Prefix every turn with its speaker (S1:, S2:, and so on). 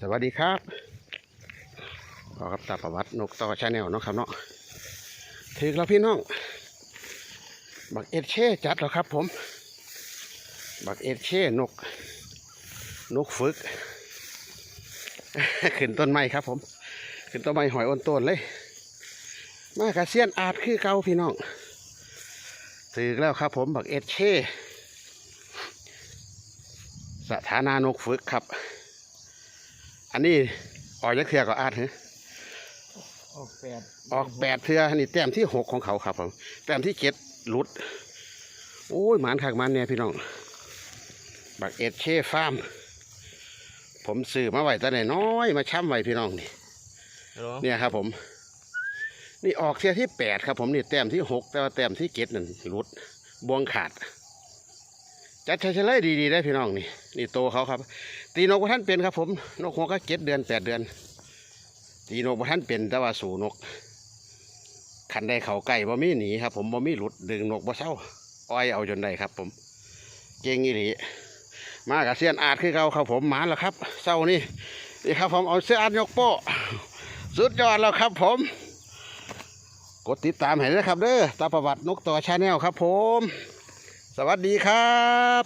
S1: สวัสดีครับขอครับตาประวัตินกต่อชาแนลเนาะครับเนาะถึงแล้วพี่น้อง บักเอดเช่จัดแล้วครับผม บักเอดเช่นก นกฝึก ขึ้นต้นไม้ครับผม ขึ้นต้นไม้หอยอ้นต้นเลย มากระเซียนอาดคือเก่าพี่น้องถึงแล้วครับผม บักเอดเช่สถานานกฝึกครับ อันนี้ออกยักเทือก็อาดเหรอ
S2: ออกแปด
S1: ออกแปดเทืออันนี้แต้มที่หกของเขาครับผมแต้มที่เจ็ดหลุด โอ้ยหมานขากหมันเนี่ยพี่น้อง บักเอ็ดเช่ฟาร์มผมซื้อมาไว้แต่น้อยๆมาช้ำไว้พี่น้องนี่
S2: เหรอ
S1: เนี่ยครับผม นี่ออกเทียที่แปดครับผมนี่แต้มที่หกแต่ว่าแต้มที่เจ็ดนั่นหลุดบวงขาด จัดใช้เฉลยดีๆได้พี่น้องนี่นี่โตเขาครับ ตีนกพระท่านเป็นครับ ผมนกหัวก็เจ็ดเดือนแปดเดือน ตีนกพระท่านเป็นแต่ว่าสูนกขันได้เขาไก่บ่มีหนีครับ ผมบ่มีหลุดดึงนกบ่เศร้าอ้อยเอาจนได้ครับ ผม เก่งอีหลีมากับเสียนอาดคือเขาครับผมหมาแล้วครับเศร้านี่นี่ครับ ผมเอาเสื้ออาดยกโป้สุดยอดแล้วครับ ผม กดติดตามให้ด้วยครับเด้อตาประวัตินกต่อชาแนลครับ ผม สวัสดีครับ